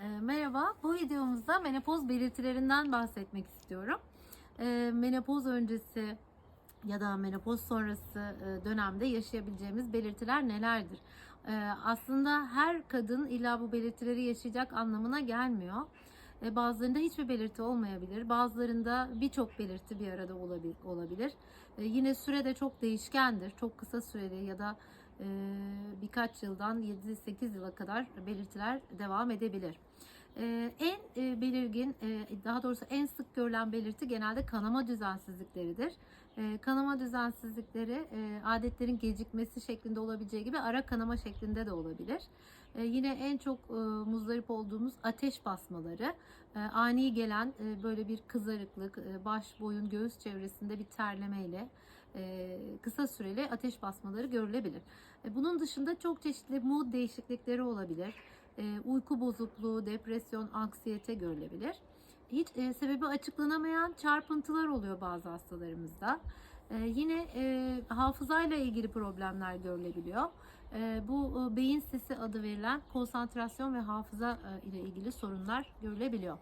E, Merhaba, bu videomuzda menopoz belirtilerinden bahsetmek istiyorum. E, Menopoz öncesi ya da menopoz sonrası e, dönemde yaşayabileceğimiz belirtiler nelerdir? E, Aslında her kadın illa bu belirtileri yaşayacak anlamına gelmiyor. Bazılarında hiçbir belirti olmayabilir. Bazılarında birçok belirti bir arada olabil- olabilir. Yine süre de çok değişkendir. Çok kısa süreli ya da birkaç yıldan 7-8 yıla kadar belirtiler devam edebilir. E, En e, belirgin, e, daha doğrusu en sık görülen belirti genelde kanama düzensizlikleridir. E, Kanama düzensizlikleri e, adetlerin gecikmesi şeklinde olabileceği gibi ara kanama şeklinde de olabilir. Yine en çok muzdarip olduğumuz ateş basmaları, ani gelen böyle bir kızarıklık, baş, boyun, göğüs çevresinde bir terlemeyle kısa süreli ateş basmaları görülebilir. E, Bunun dışında çok çeşitli mood değişiklikleri olabilir. E, Uyku bozukluğu, depresyon, anksiyete görülebilir. Hiç e, sebebi açıklanamayan çarpıntılar oluyor bazı hastalarımızda. E, yine e, hafızayla ilgili problemler görülebiliyor. E, bu e, beyin sesi adı verilen konsantrasyon ve hafıza e, ile ilgili sorunlar görülebiliyor.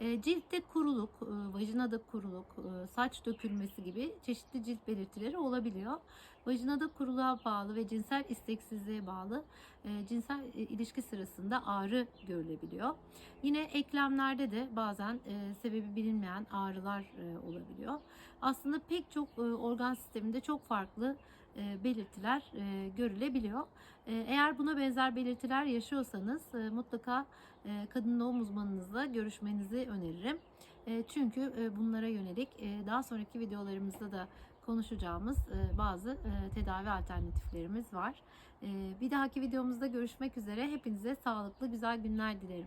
E, ciltte kuruluk, e, vajinada kuruluk, e, saç dökülmesi gibi çeşitli cilt belirtileri olabiliyor. Vajinada kuruluğa bağlı ve cinsel isteksizliğe bağlı cinsel ilişki sırasında ağrı görülebiliyor. Yine eklemlerde de bazen sebebi bilinmeyen ağrılar olabiliyor. Aslında pek çok organ sisteminde çok farklı belirtiler görülebiliyor. Eğer buna benzer belirtiler yaşıyorsanız mutlaka kadın doğum uzmanınızla görüşmenizi öneririm. E, çünkü e, bunlara yönelik e, daha sonraki videolarımızda da konuşacağımız bazı tedavi alternatiflerimiz var. Bir dahaki videomuzda görüşmek üzere. Hepinize sağlıklı güzel günler dilerim.